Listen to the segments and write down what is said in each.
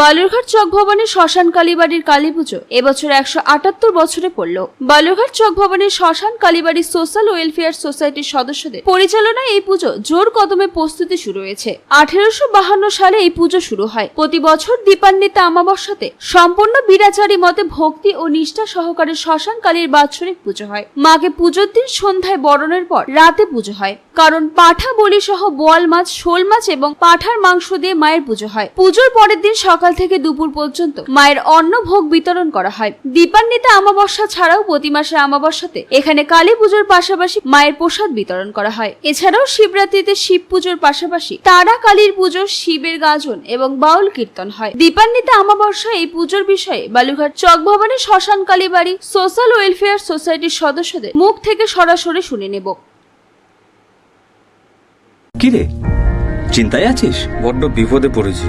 বালুরঘাট চক ভবনের শ্মশান কালীবাড়ির কালী পুজো এবছর একশো আটাত্তর বছরে পড়ল। বালুরঘাট চক ভবনের শ্মশান কালীবাড়ির সোশ্যাল ওয়েলফেয়ার সোসাইটির সদস্যদের পরিচালনায় এই পুজো জোর কদমে প্রস্তুতি শুরু হয়েছে। আঠেরোশো বাহান্ন সালে এই পুজো শুরু হয়। প্রতি বছর দীপান্বিতা আমাবস্যাতে সম্পূর্ণ বিরাচারী মতে ভক্তি ও নিষ্ঠা সহকারে শ্মশান কালীর বাৎসরিক পুজো হয়। মাকে পুজোর দিন সন্ধ্যায় বরণের পর রাতে পুজো হয়। কারণ পাঠা, বলি সহ বোয়াল মাছ, শোল মাছ এবং পাঠার মাংস দিয়ে মায়ের পুজো হয়। পুজোর পরের দিন সকাল থেকে দুপুর পর্যন্ত মায়ের অন্ন ভোগ বিতরণ করা হয়। দীপান্বিতা আমাবস্যা ছাড়াও প্রতি মাসে আমাবস্যাতে এখানে কালী পুজোর পাশাপাশি মায়ের প্রসাদ বিতরণ করা হয়। এছাড়াও শিবরাত্রিতে শিব পুজোর পাশাপাশি তারা কালীর পুজো, শিবের গাজন এবং বাউল কীর্তন হয়। দীপান্বিতা আমাবস্যা এই পুজোর বিষয়ে বালুঘাট চক ভবনে শ্মশান কালী বাড়ি সোশ্যাল ওয়েলফেয়ার সোসাইটির সদস্যদের মুখ থেকে সরাসরি শুনে নেব। কি রে চিন্তায় আছিস? বড্ড বিপদে পড়েছি।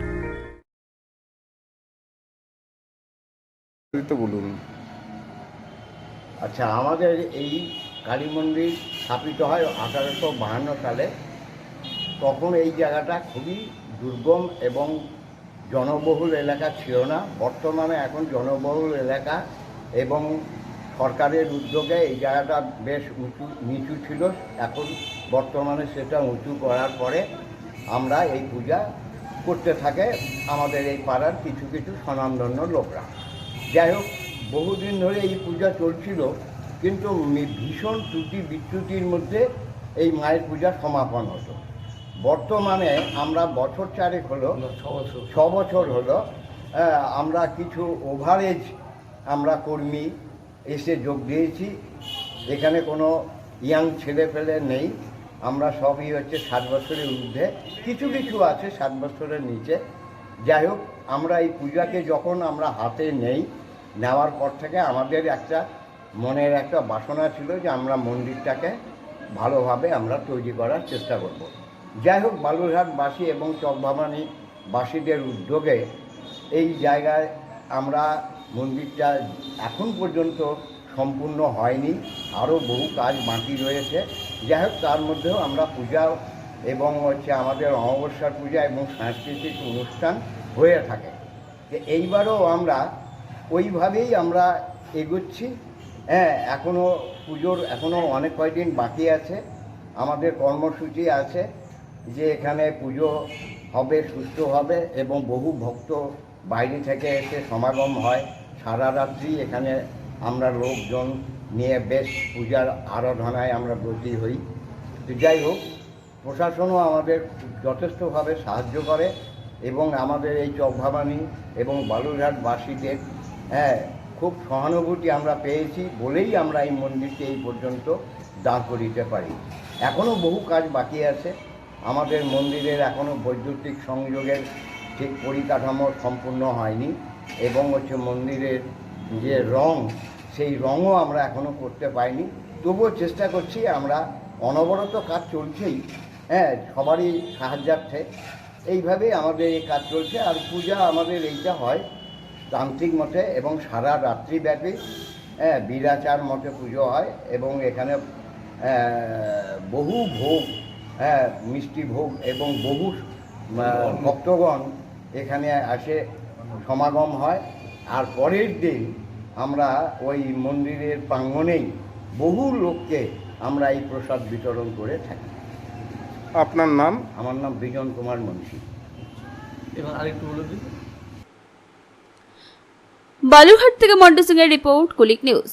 বলুন। আচ্ছা আমাদের এই কালী মন্দির স্থাপিত হয় আঠারোশো বাহান্ন সালে। তখন এই জায়গাটা খুবই দুর্গম এবং জনবহুল এলাকা ছিল না। বর্তমানে এখন জনবহুল এলাকা এবং সরকারের উদ্যোগে এই জায়গাটা বেশ উঁচু, নিচু ছিল। এখন বর্তমানে সেটা উঁচু করার পরে আমরা এই পূজা করতে থাকে আমাদের এই পাড়ার কিছু কিছু স্বনামধন্য লোকরা। যাই হোক বহুদিন ধরে এই পূজা চলছিল কিন্তু ভীষণ ত্রুটি বিচ্যুতির মধ্যে এই মায়ের পূজা সমাপন হতো বর্তমানে আমরা বছর চারেক হলো ছ বছর। হলো আমরা কিছু ওভারেজ আমরা কর্মী এসে যোগ দিয়েছি এখানে কোনো ইয়াং ছেলে পেলে নেই আমরা সবই হচ্ছে সাত বছরের ঊর্ধ্বে। কিছু কিছু আছে সাত বছরের নিচে যাই হোক, আমরা এই পূজাকে যখন আমরা হাতে নেই, নেওয়ার পর থেকে আমাদের একটা মনের একটা বাসনা ছিল যে আমরা মন্দিরটাকে ভালোভাবে আমরা তৈরি করার চেষ্টা করব। যাই হোক, বালুরঘাটবাসী এবং চকভাবানী বাসীদের উদ্যোগে এই জায়গায় আমরা মন্দিরটা এখন পর্যন্ত সম্পূর্ণ হয়নি, আরও বহু কাজ বাকি রয়েছে যাই হোক, তার মধ্যেও আমরা পূজা এবং হচ্ছে আমাদের অমাবস্যার পূজা এবং সাংস্কৃতিক অনুষ্ঠান হয়ে থাকে। তো এইবারও আমরা ওইভাবেই আমরা এগোচ্ছি। হ্যাঁ এখনও পুজোর এখনও অনেক কয়দিন বাকি আছে। আমাদের কর্মসূচি আছে যে এখানে পুজো হবে সুস্থ হবে এবং বহু ভক্ত বাইরে থেকে এসে সমাগম হয়। সারা রাত্রি এখানে আমরা লোকজন নিয়ে বেশ পূজার আরাধনায় আমরা ব্রতী হই। তো যাই হোক প্রশাসনও আমাদের যথেষ্টভাবে সাহায্য করে এবং আমাদের এই চকভাবানি এবং বালুরঘাটবাসীদের হ্যাঁ খুব সহানুভূতি আমরা পেয়েছি বলেই আমরা এই মন্দিরকে এই পর্যন্ত দাঁড় করিতে পারি। এখনও বহু কাজ বাকি আছে। আমাদের মন্দিরের এখনও বৈদ্যুতিক সংযোগের ঠিক পরিকাঠামো সম্পূর্ণ হয়নি এবং হচ্ছে মন্দিরের যে রং, সেই রঙও আমরা এখনও করতে পাইনি তবুও চেষ্টা করছি আমরা, অনবরত কাজ চলছেই। হ্যাঁ সবারই সাহায্যার্থে। এইভাবেই আমাদের এই কাজ চলছে আর পূজা আমাদের এইটা হয় তান্ত্রিক মতে এবং সারা রাত্রিব্যাপী হ্যাঁ বিরাচার মতে পুজো হয় এবং এখানে বহু ভোগ হ্যাঁ মিষ্টি ভোগ এবং বহু ভক্তগণ এখানে আসে সমাগম হয়। আর পরের দিন আমরা ওই মন্দিরের প্রাঙ্গণেই বহু লোককে আমরা এই প্রসাদ বিতরণ করে থাকি। আপনার নাম? আমার নাম বিজন কুমার মুন্সি। বালুরঘাট থেকে মন্টু সিং এর রিপোর্ট কুলিক নিউজ।